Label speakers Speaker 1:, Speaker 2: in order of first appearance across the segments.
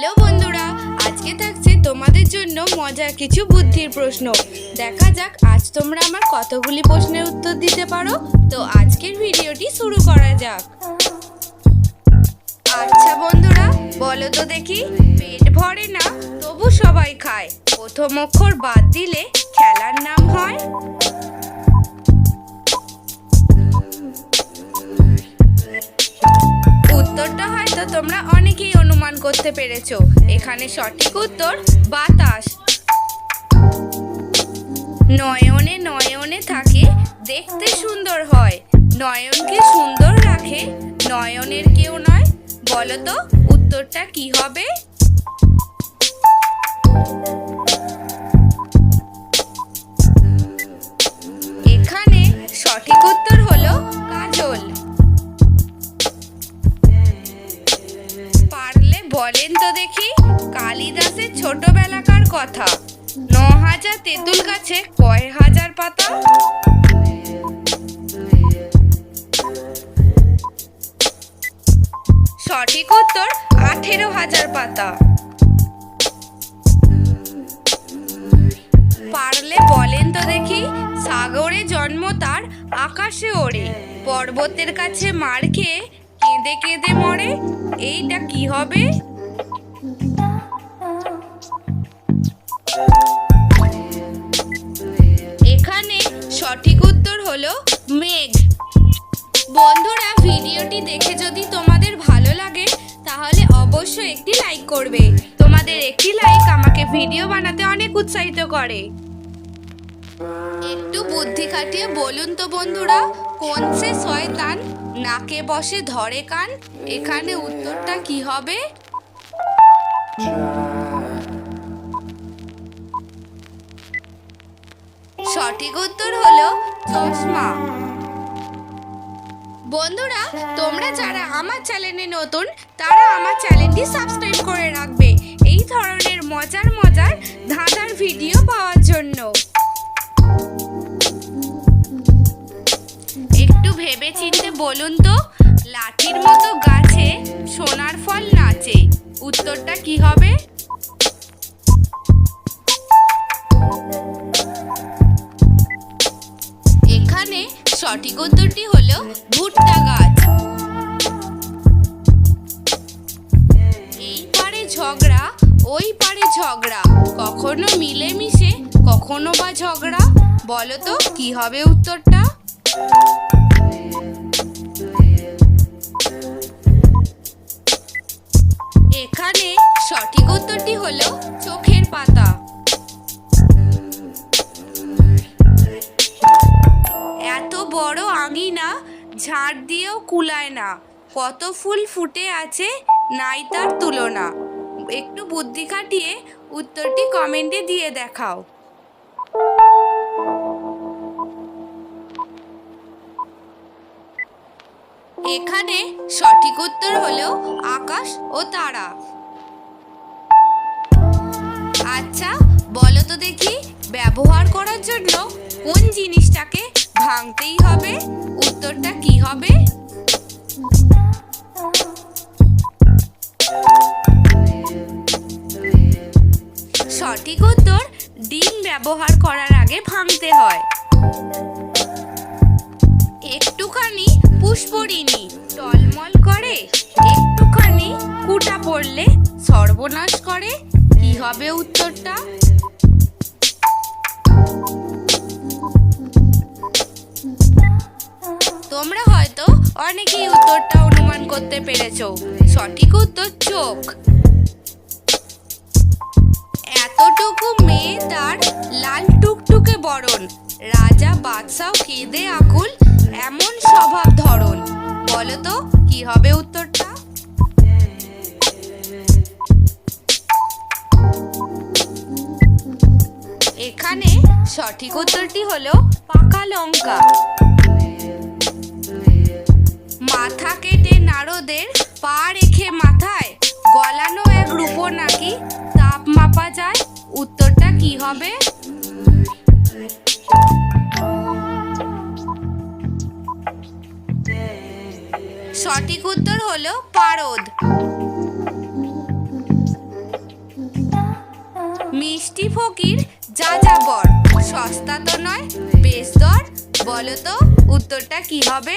Speaker 1: Hello বন্ধুরা, আজকে থাকছে তোমাদের জন্য মজার কিছু বুদ্ধির প্রশ্ন। দেখা যাক, আজ তোমরা আমার কতগুলি প্রশ্নের উত্তর দিতে পারো? তো আজকের ভিডিওটি শুরু করা যাক। আচ্ছা বন্ধুরা, বলো তো দেখি, পেট ভরে না, তবু সবাই খায়। প্রথম অক্ষর বাদ দিলে খেলার নাম হয় করতে পেরেছ। এখানে সঠিক উত্তর, বাতাস। নয়নে নয়নে থাকে, দেখতে সুন্দর হয়। নয়নকে সুন্দর রাখে, নয়নের কেউ নয়। বলতো উত্তরটা কি হবে? কথা। ন হাজার তেঁতুল গাছে কয় হাজার পাতা? সঠিক উত্তর আঠেরো হাজার পাতা। পারলে বলেন তো দেখি, সাগরে জন্ম তার আকাশে ওড়ে। পর্বতের কাছে মার খেয়ে কেঁদে কেঁদে মরে, এইটা কি হবে? দেখে যদি তোমাদের ভালো লাগে, তাহলে অবশ্যই একটি লাইক করবে। তোমাদের একটি লাইক আমাকে ভিডিও বানাতে অনেক উৎসাহিত করে। একটু বুদ্ধি খাটিয়ে বলুন তো বন্ধুরা, কোন সে শয়তান? নাকে বসে ধরে কান, এখানে উত্তরটা কি হবে? সঠিক উত্তর হলো চশমা। বন্ধুরা, তোমরা যারা আমার চ্যানেলে নতুন, তারা আমার চ্যানেলটি সাবস্ক্রাইব করে রাখবে। এই ধরনের মজার মজার ধাঁধার ভিডিও পাওয়ার জন্য। একটু ভেবে চিনতে বলুন তো, লাঠির মতো গাছে সোনার ফল নাচে। উত্তরটা কি হবে? এখানে সঠিক উত্তরটি হলো ভুট্টা ঝগড়া, ওই পারে ঝগড়া। কখনো মিলেমিশে, কখনো বা ঝগড়া। বলো তো কি হবে উত্তরটা? এখানে সঠিক উত্তরটি হলো চোখের পাতা। এত বড় আঙিনা, ঝাড় দিয়েও কুলায় না। কত ফুল ফুটে আছে, নাই তার তুলনা। একটু বুদ্ধি খাটিয়ে উত্তরটি কমেন্টে দিয়ে দেখাও। এখানে সঠিক উত্তর হলো আকাশ ও তারা। আচ্ছা বলো তো দেখি, ব্যবহার করার জন্য কোন জিনিসটাকে ভাঙতেই হবে? উত্তরটা কি হবে? সঠিক উত্তর ডিম ব্যবহার করার আগে ভাঙতে হয়। একটুখানি পুষ্পরিণী টলমল করে, একটুখানি কুটা পড়লে সর্বনাশ করে। কি হবে উত্তরটা? তোমরা হয়তো অনেকেই উত্তরটা অনুমান করতে পেরেছ। সঠিক উত্তর চোখ। এতটুকু মেয়ে তার লাল টুকটুকে বরণ। রাজা বাদশাও কেঁদে আকুল এমন স্বভাব ধরন বলো তো কি হবে উত্তরটা? এখানে সঠিক উত্তরটি হলো পাকা লঙ্কা। সঠিক উত্তর হলো পারদ। মিষ্টি ফকির, যা যাবর সস্তা তো নয়, বেশ দর। বলো তো, উত্তরটা কি হবে?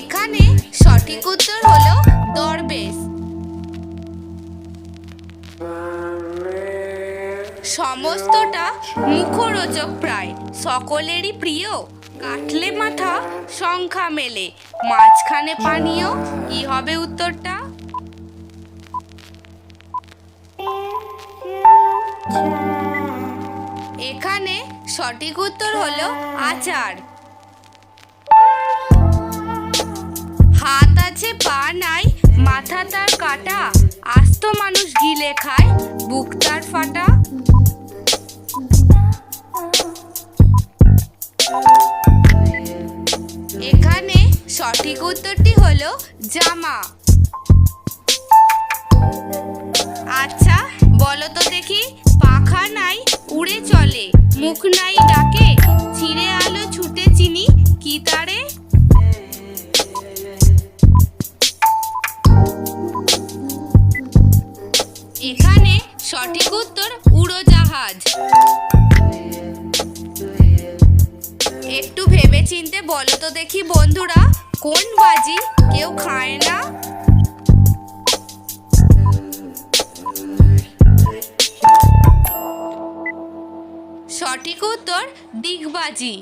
Speaker 1: এখানে সঠিক উত্তর হলো সমস্তটা মুখরোচক প্রায়। সকলেরই প্রিয়। কাটলে মাথা, সংখ্যা মেলে। মাঝখানে পানীয়, কি হবে উত্তরটা? এখানে সঠিক উত্তর হলো আচার। হাত আছে, পা নাই, মাথা তার কাটা। আস্ত মানুষ গিলে খায়, বুক তার ফাটা। সঠিক উত্তরটি হলো জামা। আচ্ছা বলো তো দেখি, পাখা নাই, উড়ে চলে, মুখ নাই ডাকে ছিঁড়ে আলো ছুটে চিনি, কি তারে? এখানে সঠিক উত্তর উড়োজাহাজ। একটু ভেবে চিনতে বলো তো দেখি বন্ধুরা কোন বাজি কেউ খায় না? সঠিক উত্তর ডিগবাজি